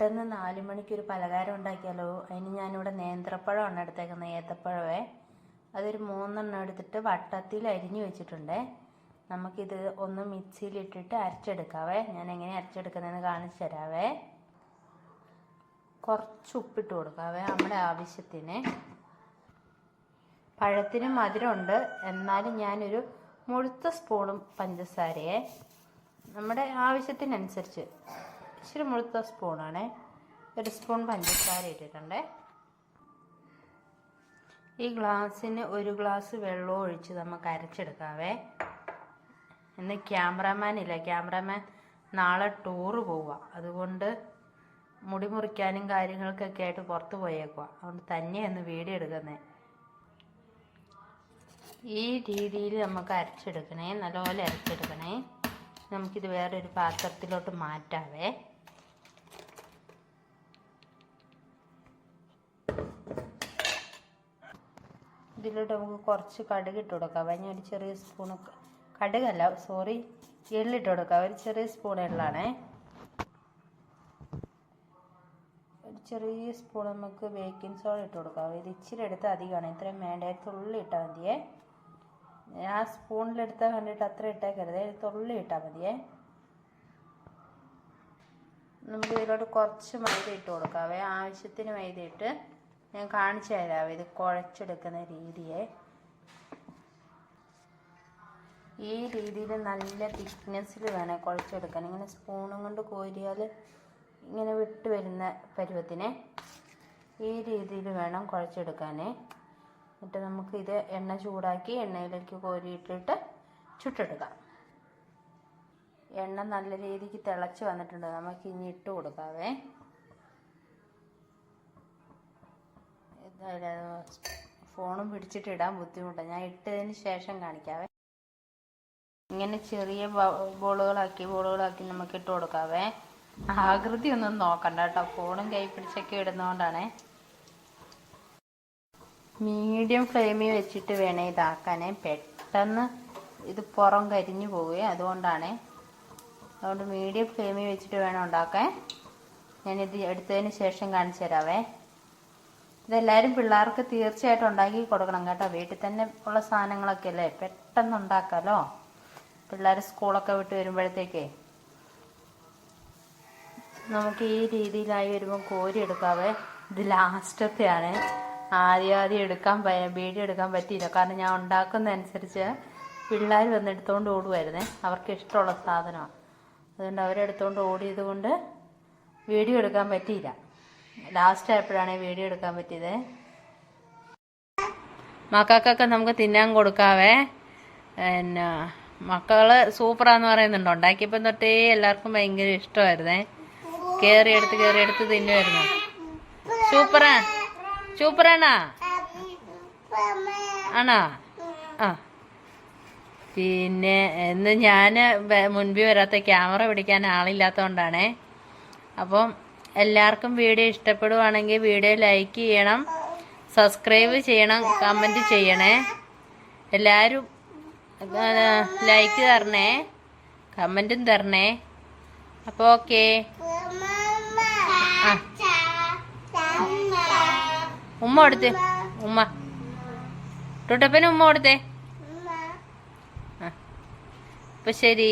പെട്ടെന്ന് നാല് മണിക്ക് ഒരു പലഹാരം ഉണ്ടാക്കിയാലോ? അതിന് ഞാനിവിടെ നേന്ത്രപ്പഴമാണ് എടുത്തേക്കുന്നത് ഏത്തപ്പഴമേ. അതൊരു മൂന്നെണ്ണം എടുത്തിട്ട് വട്ടത്തിൽ അരിഞ്ഞു വെച്ചിട്ടുണ്ടേ. നമുക്കിത് ഒന്ന് മിക്സിയിലിട്ടിട്ട് അരച്ചെടുക്കാവേ. ഞാൻ എങ്ങനെ അരച്ചെടുക്കുന്നതെന്ന് കാണിച്ചു തരാവേ. കുറച്ച് ഉപ്പിട്ട് കൊടുക്കാവേ നമ്മുടെ ആവശ്യത്തിന്. പഴത്തിന് മധുരമുണ്ട്. എന്നാലും ഞാനൊരു മുഴുത്ത സ്പൂണും പഞ്ചസാരയെ നമ്മുടെ ആവശ്യത്തിനനുസരിച്ച് ഇച്ചിരി മുഴുത്ത സ്പൂണാണ്. ഒരു സ്പൂൺ പഞ്ചസാര ഇട്ടിട്ടുണ്ട്. ഈ ഗ്ലാസ്സിന് ഒരു ഗ്ലാസ് വെള്ളം ഒഴിച്ച് നമുക്ക് അരച്ചെടുക്കാവേ ഇന്ന് ക്യാമറാമാൻ ഇല്ല. ക്യാമറാമാൻ നാളെ ടൂറ് പോവുക. അതുകൊണ്ട് മുടി മുറിക്കാനും കാര്യങ്ങൾക്കൊക്കെ ആയിട്ട് പുറത്ത് പോയേക്കുക അതുകൊണ്ട് തന്നെയാണ് വീഡിയോ എടുക്കുന്നത് ഈ രീതിയിൽ നമുക്ക് അരച്ചെടുക്കണേ. നല്ലപോലെ അരച്ചെടുക്കണേ. നമുക്കിത് വേറൊരു പാത്രത്തിലോട്ട് മാറ്റാവേ. ഇതിലോട്ട് നമുക്ക് കുറച്ച് കടുക് ഇട്ട് കൊടുക്കാം. ഞാൻ ഒരു ചെറിയ സ്പൂൺ കടുകല്ല സോറി എള്ളിട്ട് കൊടുക്കാം. ഒരു ചെറിയ സ്പൂൺ എള്ളാണേ. ഒരു ചെറിയ സ്പൂൺ നമുക്ക് ബേക്കിംഗ് സോഡ ഇട്ട് കൊടുക്കാം. ഇത് ഇച്ചിരി എടുത്ത് അധികമാണ് ഇത്രയും വേണ്ട? തുള്ളി ഇട്ടാൽ മതിയേ. ആ സ്പൂണിലെടുത്താൽ കണ്ടിട്ട് അത്ര ഇട്ടേക്കരുത്. തുള്ളി ഇട്ടാൽ മതിയേ. നമുക്ക് ഇതിലോട്ട് കുറച്ച് മൈദ ഇട്ട് കൊടുക്കാവേ ആവശ്യത്തിന് മൈദ ഇട്ട് ഞാൻ കാണിച്ചു തരാം ഇത് കുഴച്ചെടുക്കുന്ന രീതിയെ. ഈ രീതിയിൽ നല്ല തിക്നെസ്സിൽ വേണം കുഴച്ചെടുക്കാൻ. ഇങ്ങനെ സ്പൂണും കൊണ്ട് കോരിയാൽ ഇങ്ങനെ വിട്ട് വരുന്ന പരുവത്തിന് ഈ രീതിയിൽ വേണം കുഴച്ചെടുക്കാനേ എന്നിട്ട് നമുക്ക് ഇത് എണ്ണ ചൂടാക്കി എണ്ണയിലേക്ക് കോരിയിട്ടിട്ട് ചുട്ടെടുക്കാം. എണ്ണ നല്ല രീതിക്ക് തിളച്ച് വന്നിട്ടുണ്ട്. നമുക്ക് ഇനി ഇട്ട് കൊടുക്കാവേ. ഫോണും പിടിച്ചിട്ട് ഇടാൻ ബുദ്ധിമുട്ടാണ് ഞാൻ ഇട്ടതിന് ശേഷം കാണിക്കാവേ. ഇങ്ങനെ ചെറിയ ബോളുകളാക്കി ബോളുകളാക്കി നമുക്ക് ഇട്ട് കൊടുക്കാവേ. ആകൃതി ഒന്നും നോക്കണ്ട കേട്ടോ. ഫോണും കൈ പിടിച്ചൊക്കെ ഇടുന്നതുകൊണ്ടാണേ മീഡിയം ഫ്ലെയിമിൽ വെച്ചിട്ട് വേണേ ഇതാക്കാനേ. പെട്ടെന്ന് ഇത് പുറം കരിഞ്ഞു പോവുകയെ അതുകൊണ്ടാണേ. അതുകൊണ്ട് മീഡിയം ഫ്ലെയിമിൽ വെച്ചിട്ട് വേണം ഉണ്ടാക്കാൻ. ഞാനിത് എടുത്തതിന് ശേഷം കാണിച്ചു തരാവേ. ഇതെല്ലാവരും പിള്ളേർക്ക് തീർച്ചയായിട്ടും ഉണ്ടാക്കി കൊടുക്കണം കേട്ടോ. വീട്ടിൽ തന്നെ ഉള്ള സാധനങ്ങളൊക്കെ അല്ലേ? പെട്ടെന്ന് ഉണ്ടാക്കാമല്ലോ പിള്ളേർ സ്കൂളൊക്കെ വിട്ട് വരുമ്പോഴത്തേക്കേ നമുക്ക് ഈ രീതിയിലായി വരുമ്പോൾ കോരി എടുക്കാവേ. ഇത് ലാസ്റ്റത്തെയാണ്. ആദ്യം ആദ്യം എടുക്കാൻ വീഡിയോ എടുക്കാൻ പറ്റിയില്ല. കാരണം ഞാൻ ഉണ്ടാക്കുന്ന അനുസരിച്ച് പിള്ളേർ വന്ന് എടുത്തുകൊണ്ട് ഓടുമായിരുന്നേ അവർക്ക് ഇഷ്ടമുള്ള സാധനമാണ്. അതുകൊണ്ട് അവരെടുത്തുകൊണ്ട് ഓടിയത് കൊണ്ട് വീഡിയോ എടുക്കാൻ പറ്റിയില്ല. ലാസ്റ്റ് ആയപ്പോഴാണ് വീഡിയോ എടുക്കാൻ പറ്റിയത്. മക്കൾക്കൊക്കെ നമുക്ക് തിന്നാൻ കൊടുക്കാവേ. പിന്നെ മക്കൾ സൂപ്പറാന്ന് പറയുന്നുണ്ട്. ഉണ്ടാക്കിയപ്പം തൊട്ടേ എല്ലാവർക്കും ഭയങ്കര ഇഷ്ടമായിരുന്നേ. കയറി എടുത്ത് കയറി എടുത്ത് തിന്നുമായിരുന്നു സൂപ്പറാ സൂപ്പറാണാ ആണോ? ആ. പിന്നെ ഇന്ന് ഞാൻ മുൻപിൽ വരാത്ത ക്യാമറ പിടിക്കാൻ ആളില്ലാത്തതുകൊണ്ടാണേ. അപ്പം എല്ലാവർക്കും വീഡിയോ ഇഷ്ടപ്പെടുവാണെങ്കിൽ വീഡിയോ ലൈക്ക് ചെയ്യണം സബ്സ്ക്രൈബ് ചെയ്യണം കമന്റ് ചെയ്യണേ. എല്ലാവരും ലൈക്ക് തരണേ കമന്റും തരണേ. അപ്പോൾ ഓക്കെ. ഉമ്മ കൊടുത്തേ. ഉമ്മ. ടൂട്ടപ്പന് ഉമ്മ കൊടുത്തേ. ആ. അപ്പം ശരി.